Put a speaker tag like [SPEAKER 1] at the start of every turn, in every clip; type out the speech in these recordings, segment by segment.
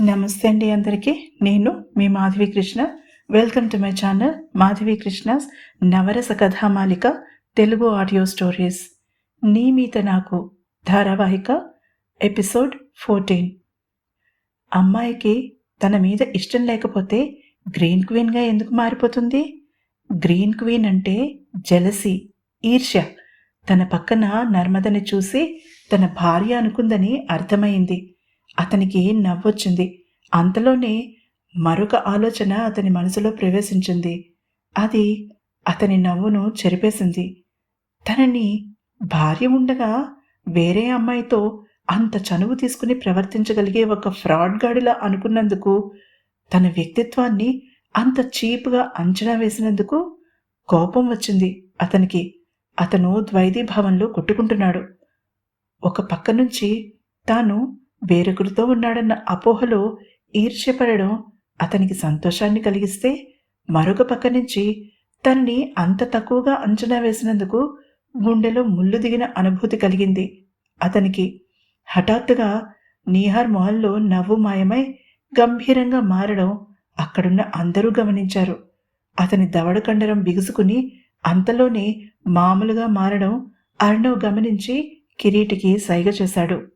[SPEAKER 1] నమస్తే అండి అందరికీ. నేను మీ Madhavi Krishna. Welcome to my channel Madhavi Krishna's Navarasa Kathamalika Telugu audio stories. నీ నాకు ధారావాహిక ఎపిసోడ్ ఫోర్టీన్. అమ్మాయికి తన మీద ఇష్టం లేకపోతే గ్రీన్ క్వీన్గా ఎందుకు మారిపోతుంది? గ్రీన్ క్వీన్ అంటే జలసి ఈర్ష్య. తన పక్కన నర్మదని చూసి తన భార్య అనుకుందని అర్థమైంది. అతనికి నవ్వొచ్చింది. అంతలోనే మరొక ఆలోచన అతని మనసులో ప్రవేశించింది. అది అతని నవ్వును చెరిపేసింది. తనని భార్య ఉండగా వేరే అమ్మాయితో అంత చనువు తీసుకుని ప్రవర్తించగలిగే ఒక ఫ్రాడ్ గాడిలా అనుకున్నందుకు తన వ్యక్తిత్వాన్ని అంత చీప్గా అంచనా వేసినందుకు కోపం వచ్చింది అతనికి. అతను ద్వైదీభావంలో కొట్టుకుంటున్నాడు. ఒక పక్క నుంచి తాను వేరొకరితో ఉన్నాడన్న అపోహలో ఈర్ష్యపడడం అతనికి సంతోషాన్ని కలిగిస్తే మరొక పక్క నుంచి తనని అంత తక్కువగా అంచనా వేసినందుకు గుండెలో ముళ్ళు దిగిన అనుభూతి కలిగింది. అతనికి హఠాత్తుగా నీహార్ మొహంలో నవ్వు మాయమై గంభీరంగా మారడం అక్కడున్న అందరూ గమనించారు. అతని దవడ కండరం బిగుసుకుని అంతలోనే మామూలుగా మారడం అర్ణవ్ గమనించి కిరీటికి సైగ చేశాడు.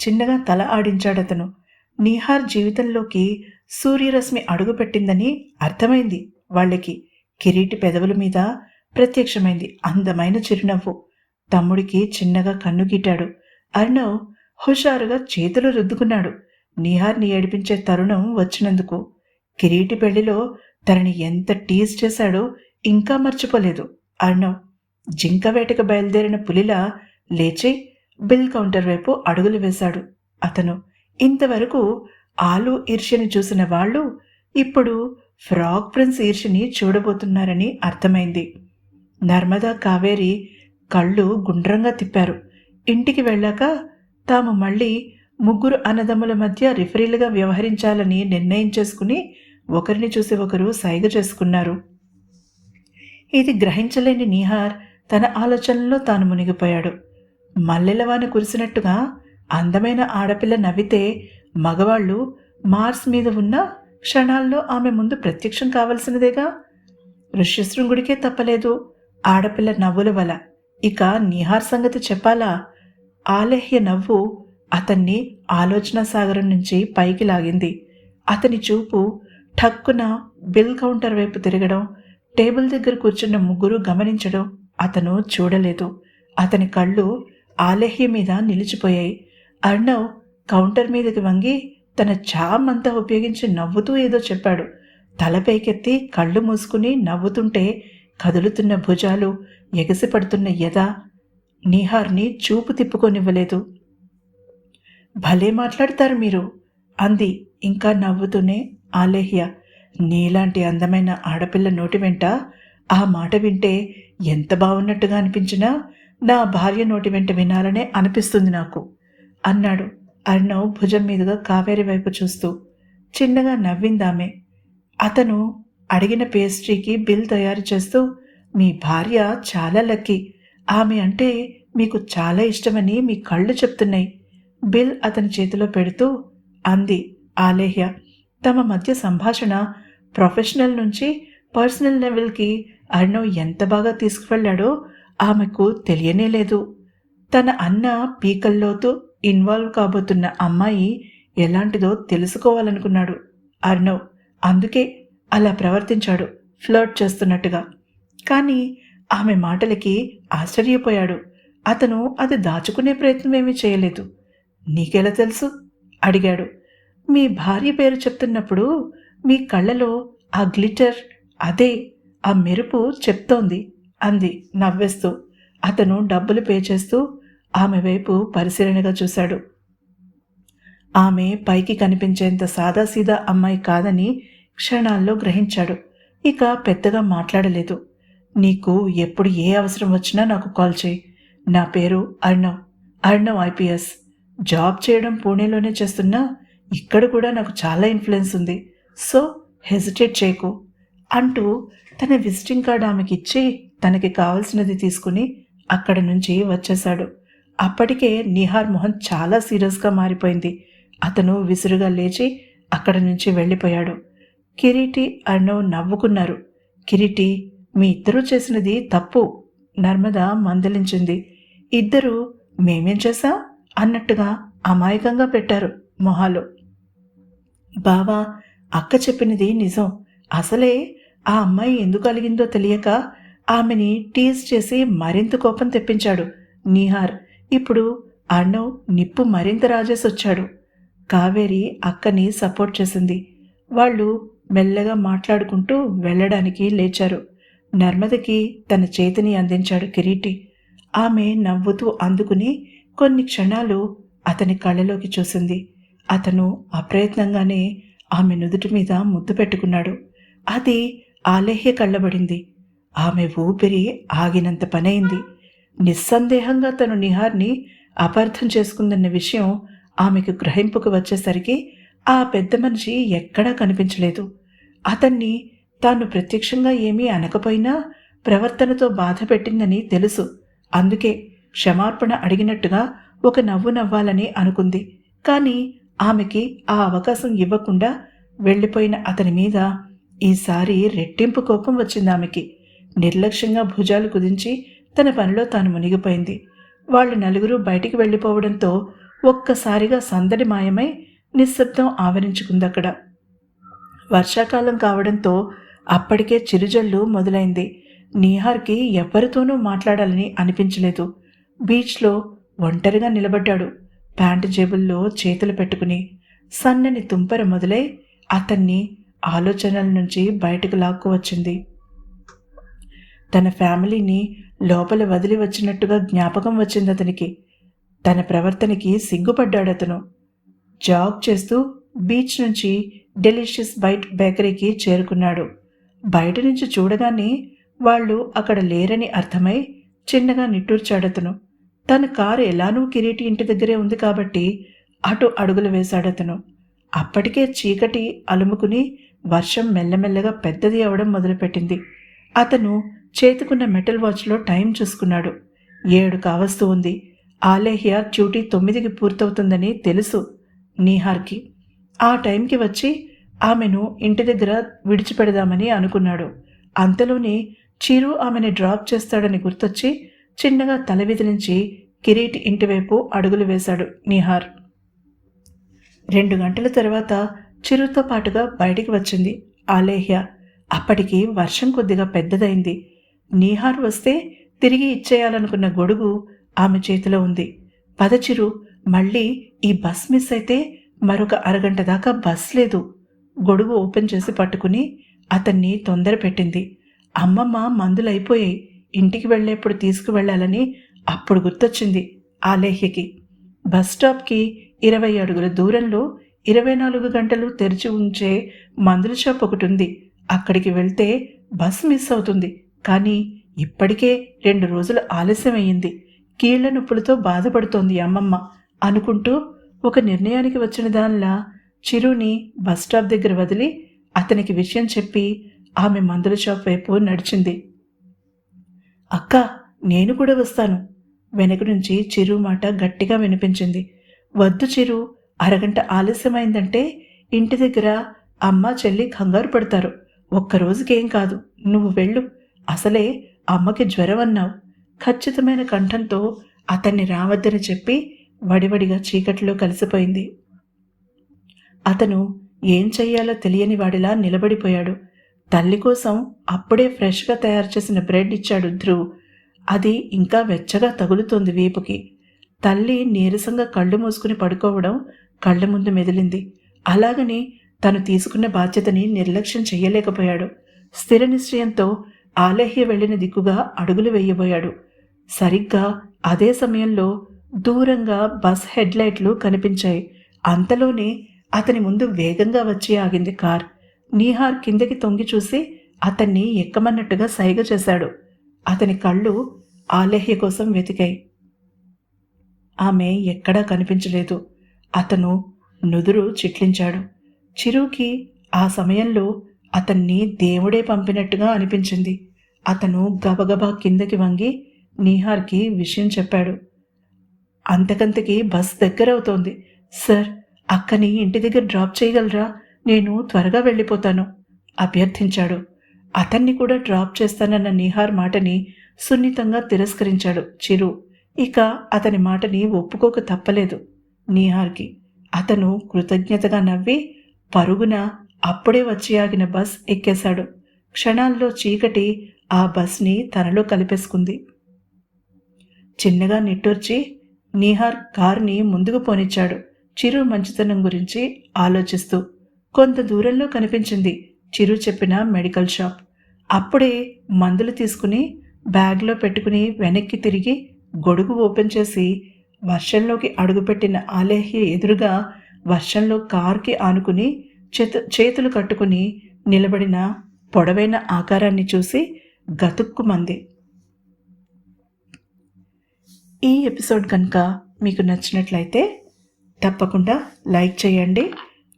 [SPEAKER 1] చిన్నగా తల ఆడించాడతను. నీహార్ జీవితంలోకి సూర్యరశ్మి అడుగుపెట్టిందని అర్థమైంది వాళ్ళకి. కిరీటి పెదవుల మీద ప్రత్యక్షమైంది అందమైన చిరునవ్వు. తమ్ముడికి చిన్నగా కన్నుగీటాడు. అర్ణవ్ హుషారుగా చేతులు రుద్దుకున్నాడు. నీహార్ని ఏడిపించే తరుణం వచ్చినందుకు. కిరీటి పెళ్ళిలో తనని ఎంత టీజ్ చేశాడో ఇంకా మర్చిపోలేదు. అర్ణవ్ జింక వేటకు బయలుదేరిన పులిలా లేచి బిల్ కౌంటర్ వైపు అడుగులు వేశాడు. అతను ఇంతవరకు ఆలు ఈర్ష్యని చూసిన వాళ్ళు ఇప్పుడు ఫ్రాగ్ ప్రిన్స్ ఈర్ష్యని చూడబోతున్నారని అర్థమైంది. నర్మదా కావేరి కళ్ళు గుండ్రంగా తిప్పారు. ఇంటికి వెళ్ళాక తాము మళ్ళీ ముగ్గురు అన్నదమ్ముల మధ్య రిఫరీలుగా వ్యవహరించాలని నిర్ణయం చేసుకుని ఒకరిని చూసి ఒకరు సైగ చేసుకున్నారు. ఇది గ్రహించలేని నిహార్ తన ఆలోచనలో తాను మునిగిపోయాడు. మల్లెలవాన కురిసినట్టుగా అందమైన ఆడపిల్ల నవ్వితే మగవాళ్ళు మార్స్ మీద ఉన్న క్షణాల్లో ఆమె ముందు ప్రత్యక్షం కావలసినదేగా? ఋష్యశృంగుడికే తప్పలేదు. ఆడపిల్ల నవ్వుల వల. ఇక నిహార్ సంగతి చెప్పాలా? ఆలహ్య నవ్వు అతన్ని ఆలోచన సాగరం నుంచి పైకి లాగింది. అతని చూపు ఠక్కున బిల్ కౌంటర్ వైపు తిరగడం టేబుల్ దగ్గర కూర్చున్న ముగ్గురు గమనించడం అతను చూడలేదు. అతని కళ్ళు ఆలహ్య మీద నిలిచిపోయాయి. అర్ణవ్ కౌంటర్ మీదకి వంగి తన చామ్ అంతా ఉపయోగించి నవ్వుతూ ఏదో చెప్పాడు. తల పైకెత్తి కళ్ళు మూసుకుని నవ్వుతుంటే కదులుతున్న భుజాలు ఎగసిపడుతున్న ఎద నిహార్ని చూపు తిప్పుకొనివ్వలేదు. భలే మాట్లాడతారు మీరు అంది ఇంకా నవ్వుతూనే ఆలేహ్య. నీలాంటి అందమైన ఆడపిల్ల నోటి వెంట ఆ మాట వింటే ఎంత బాగున్నట్టుగా అనిపించినా నా భార్య నోటి వెంట వినాలనే అనిపిస్తుంది నాకు. అన్నాడు అర్ణవ్ భుజం మీదుగా కావేరి వైపు చూస్తూ. చిన్నగా నవ్విందామె. అతను అడిగిన పేస్ట్రీకి బిల్ తయారు చేస్తూ మీ భార్య చాలా లక్కీ. ఆమె అంటే మీకు చాలా ఇష్టమని మీ కళ్ళు చెప్తున్నాయి. బిల్ అతని చేతిలో పెడుతూ అంది ఆలేహ్య. తమ మధ్య సంభాషణ ప్రొఫెషనల్ నుంచి పర్సనల్ లెవెల్కి అర్ణవ్ ఎంత బాగా తీసుకువెళ్ళాడో ఆమెకు తెలియనే లేదు. తన అన్న పీకల్లోతో ఇన్వాల్వ్ కాబోతున్న అమ్మాయి ఎలాంటిదో తెలుసుకోవాలనుకున్నాడు. అర్ణవ్ అందుకే అలా ప్రవర్తించాడు ఫ్లర్ట్ చేస్తున్నట్టుగా. కానీ ఆమె మాటలకి ఆశ్చర్యపోయాడు. అతను అది దాచుకునే ప్రయత్నం ఏమీ చేయలేదు. నీకెలా తెలుసు? అడిగాడు. మీ భార్య పేరు చెప్తున్నప్పుడు మీ కళ్ళలో ఆ గ్లిటర్ అదే ఆ మెరుపు చెప్తోంది. అంది నవ్వేస్తూ. అతను డబ్బులు పే చేస్తూ ఆమె వైపు పరిశీలనగా చూశాడు. ఆమె పైకి కనిపించేంత సాదాసీదా అమ్మాయి కాదని క్షణాల్లో గ్రహించాడు. ఇక పెద్దగా మాట్లాడలేదు. నీకు ఎప్పుడు ఏ అవసరం వచ్చినా నాకు కాల్ చేయి. నా పేరు అర్ణవ్. అర్ణవ్ ఐపీఎస్. జాబ్ చేయడం పూణేలోనే చేస్తున్నా ఇక్కడ కూడా నాకు చాలా ఇన్ఫ్లుయెన్స్ ఉంది. సో హెజిటేట్ చేయకు అంటూ తన విజిటింగ్ కార్డ్ ఆమెకి ఇచ్చి తనకి కావలసినది తీసుకుని అక్కడి నుంచి వచ్చేశాడు. అప్పటికే నిహార్ మొహన్ చాలా సీరియస్గా మారిపోయింది. అతను విసురుగా లేచి అక్కడి నుంచి వెళ్ళిపోయాడు. కిరీటి అర్ణవ్ నవ్వుకున్నారు. కిరీటి మీ ఇద్దరూ చేసినది తప్పు. నర్మద మందలించింది. ఇద్దరు మేమేం చేశాం? అన్నట్టుగా అమాయకంగా పెట్టారు మొహాలు. బావా అక్క చెప్పినది నిజం. అసలే ఆ అమ్మాయి ఎందుకు అలిగిందో తెలియక ఆమెని టీజ్ చేసి మరింత కోపం తెప్పించాడు. నీహార్ ఇప్పుడు అర్ణవ్ నిప్పు మరింత రాజేసొచ్చాడు కావేరి అక్కని సపోర్ట్ చేసింది. వాళ్ళు మెల్లగా మాట్లాడుకుంటూ వెళ్ళడానికి లేచారు. నర్మదకి తన చేతిని అందించాడు కిరీటి. ఆమె నవ్వుతూ అందుకుని కొన్ని క్షణాలు అతని కళ్ళలోకి చూసింది. అతను అప్రయత్నంగానే ఆమె నుదుటి మీద ముద్దు పెట్టుకున్నాడు. అది ఆలేహ్య కళ్ళబడింది ఆమె ఊపిరి ఆగినంత పనైంది. నిస్సందేహంగా తను నిహార్ని అపార్థం చేసుకుందన్న విషయం ఆమెకు గ్రహింపుకు వచ్చేసరికి ఆ పెద్ద మనిషి ఎక్కడా కనిపించలేదు. అతన్ని తాను ప్రత్యక్షంగా ఏమీ అనకపోయినా ప్రవర్తనతో బాధ పెట్టిందని తెలుసు. అందుకే క్షమార్పణ అడిగినట్టుగా ఒక నవ్వు నవ్వాలని అనుకుంది. కానీ ఆమెకి ఆ అవకాశం ఇవ్వకుండా వెళ్ళిపోయిన అతని మీద ఈసారి రెట్టింపు కోపం వచ్చింది ఆమెకి. నిర్లక్ష్యంగా భుజాలు కుదించి తన పనిలో తాను మునిగిపోయింది. వాళ్ళు నలుగురు బయటికి వెళ్ళిపోవడంతో ఒక్కసారిగా సందడి మాయమై నిశ్శబ్దం ఆవరించుకుంది అక్కడ వర్షాకాలం కావడంతో అప్పటికే చిరుజల్లు మొదలైంది. నీహార్కి ఎవ్వరితోనూ మాట్లాడాలని అనిపించలేదు. బీచ్లో ఒంటరిగా నిలబడ్డాడు. ప్యాంటు జేబుల్లో చేతులు పెట్టుకుని సన్నని తుంపర మొదలై అతన్ని ఆలోచనల నుంచి బయటకు లాక్కు వచ్చింది. తన ఫ్యామిలీని లోపల వదిలి వచ్చినట్టుగా జ్ఞాపకం వచ్చింది అతనికి. తన ప్రవర్తనకి సిగ్గుపడ్డాడు అతను. జాగ్ చేస్తూ బీచ్ నుంచి డెలిషియస్ బైట్ బేకరీకి చేరుకున్నాడు. బయట నుంచి చూడగానే వాళ్ళు అక్కడ లేరని అర్థమై చిన్నగా నిట్టూర్చాడతను తన కారు ఎలానూ కిరీటి ఇంటి దగ్గరే ఉంది కాబట్టి అటు అడుగులు వేశాడతను అప్పటికే చీకటి అలుముకుని వర్షం మెల్లమెల్లగా పెద్దది అవడం మొదలుపెట్టింది. అతను చేతుకున్న మెటల్ వాచ్లో టైం చూసుకున్నాడు. ఏడు కావస్తూ ఉంది. ఆలేహ్య డ్యూటీ తొమ్మిదికి పూర్తవుతుందని తెలుసు నీహార్కి. ఆ టైంకి వచ్చి ఆమెను ఇంటి దగ్గర విడిచిపెడదామని అనుకున్నాడు. అంతలోనే చిరు ఆమెని డ్రాప్ చేస్తాడని గుర్తొచ్చి చిన్నగా తల విదిలించి కిరీటి ఇంటివైపు అడుగులు వేశాడు నిహార్. రెండు గంటల తర్వాత చిరుతో పాటుగా బయటికి వచ్చింది ఆలేహ్య. అప్పటికి వర్షం కొద్దిగా పెద్దదైంది. నీహార్ వస్తే తిరిగి ఇచ్చేయాలనుకున్న గొడుగు ఆమె చేతిలో ఉంది. పదచిరు మళ్ళీ ఈ బస్ మిస్ అయితే మరొక అరగంట దాకా బస్ లేదు. గొడుగు ఓపెన్ చేసి పట్టుకుని అతన్ని తొందర పెట్టింది. అమ్మమ్మ మందులైపోయాయి ఇంటికి వెళ్ళేప్పుడు తీసుకువెళ్ళాలని అప్పుడు గుర్తొచ్చింది ఆలేహ్యకి బస్ స్టాప్కి ఇరవై అడుగుల దూరంలో ఇరవై నాలుగు గంటలు తెరిచి ఉంచే మందుల షాప్ ఒకటి ఉంది. అక్కడికి వెళ్తే బస్ మిస్ అవుతుంది. కానీ ఇప్పటికే రెండు రోజులు ఆలస్యమయ్యింది. కీళ్ళ నొప్పులతో బాధపడుతోంది అమ్మమ్మ అనుకుంటూ ఒక నిర్ణయానికి వచ్చిన దానిలా చిరుని బస్ స్టాప్ దగ్గర వదిలి అతనికి విషయం చెప్పి ఆమె మందుల షాప్ వైపు నడిచింది. అక్క నేను కూడా వస్తాను వెనక నుంచి చిరు మాట గట్టిగా వినిపించింది. వద్దు చిరు అరగంట ఆలస్యమైందంటే ఇంటి దగ్గర అమ్మ చెల్లి కంగారు పడతారు. ఒక్క రోజుకేం కాదు నువ్వు వెళ్ళు. అసలే అమ్మకి జ్వరం అన్నావు ఖచ్చితమైన కంఠంతో అతన్ని రావద్దని చెప్పి వడివడిగా చీకటిలో కలిసిపోయింది. అతను ఏం చెయ్యాలో తెలియని వాడిలా నిలబడిపోయాడు. తల్లి కోసం అప్పుడే ఫ్రెష్గా తయారు చేసిన బ్రెడ్ ఇచ్చాడు ధ్రువ్. అది ఇంకా వెచ్చగా తగులుతోంది వీపుకి. తల్లి నీరసంగా కళ్ళు మూసుకుని పడుకోవడం కళ్ళ ముందు మెదిలింది. అలాగని తను తీసుకున్న బాధ్యతని నిర్లక్ష్యం చేయలేకపోయాడు స్థిర నిశ్చయంతో ఆలేహ్య వెళ్ళిన దిక్కుగా అడుగులు వేయబోయాడు. సరిగ్గా అదే సమయంలో దూరంగా బస్ హెడ్లైట్లు కనిపించాయి. అంతలోనే అతని ముందు వేగంగా వచ్చి ఆగింది కార్. నీహార్ కిందకి తొంగి చూసి అతన్ని ఎక్కమన్నట్టుగా సైగ చేశాడు. అతని కళ్ళు ఆలేహ్య కోసం వెతికాయి. ఆమె ఎక్కడా కనిపించలేదు. అతను నుదురు చిట్లించాడు. చిరుకి ఆ సమయంలో అతన్ని దేవుడే పంపినట్టుగా అనిపించింది. అతను గబగబా కిందకి వంగి నీహార్కి విషయం చెప్పాడు. అంతకంతకి బస్ దగ్గరవుతోంది. సార్ అక్కని ఇంటి దగ్గర డ్రాప్ చేయగలరా? నేను త్వరగా వెళ్ళిపోతాను అభ్యర్థించాడు. అతన్ని కూడా డ్రాప్ చేస్తానన్న నిహార్ మాటని సున్నితంగా తిరస్కరించాడు చిరు. ఇక అతని మాటని ఒప్పుకోక తప్పలేదు నీహార్కి. అతను కృతజ్ఞతగా నవ్వి పరుగున అప్పుడే వచ్చి ఆగిన బస్ ఎక్కేశాడు. క్షణాల్లో చీకటి ఆ బస్ని తనలో కలిపేసుకుంది. చిన్నగా నిట్టూర్చి నీహార్ కార్ని ముందుకు పోనిచ్చాడు. చిరు మంచితనం గురించి ఆలోచిస్తూ కొంత దూరంలో కనిపించింది చిరు చెప్పిన మెడికల్ షాప్. అప్పుడే మందులు తీసుకుని బ్యాగ్లో పెట్టుకుని వెనక్కి తిరిగి గొడుగు ఓపెన్ చేసి వర్షంలోకి అడుగుపెట్టిన ఆలేహ్య ఎదురుగా వర్షంలో కార్కి ఆనుకుని చేతు చేతులు కట్టుకుని నిలబడిన పొడవైన ఆకారాన్ని చూసి గతుక్కుమంది. ఈ ఎపిసోడ్ కనుక మీకు నచ్చినట్లయితే తప్పకుండా లైక్ చేయండి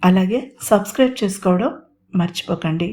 [SPEAKER 1] అలాగే సబ్స్క్రైబ్ చేసుకోవడం మర్చిపోకండి.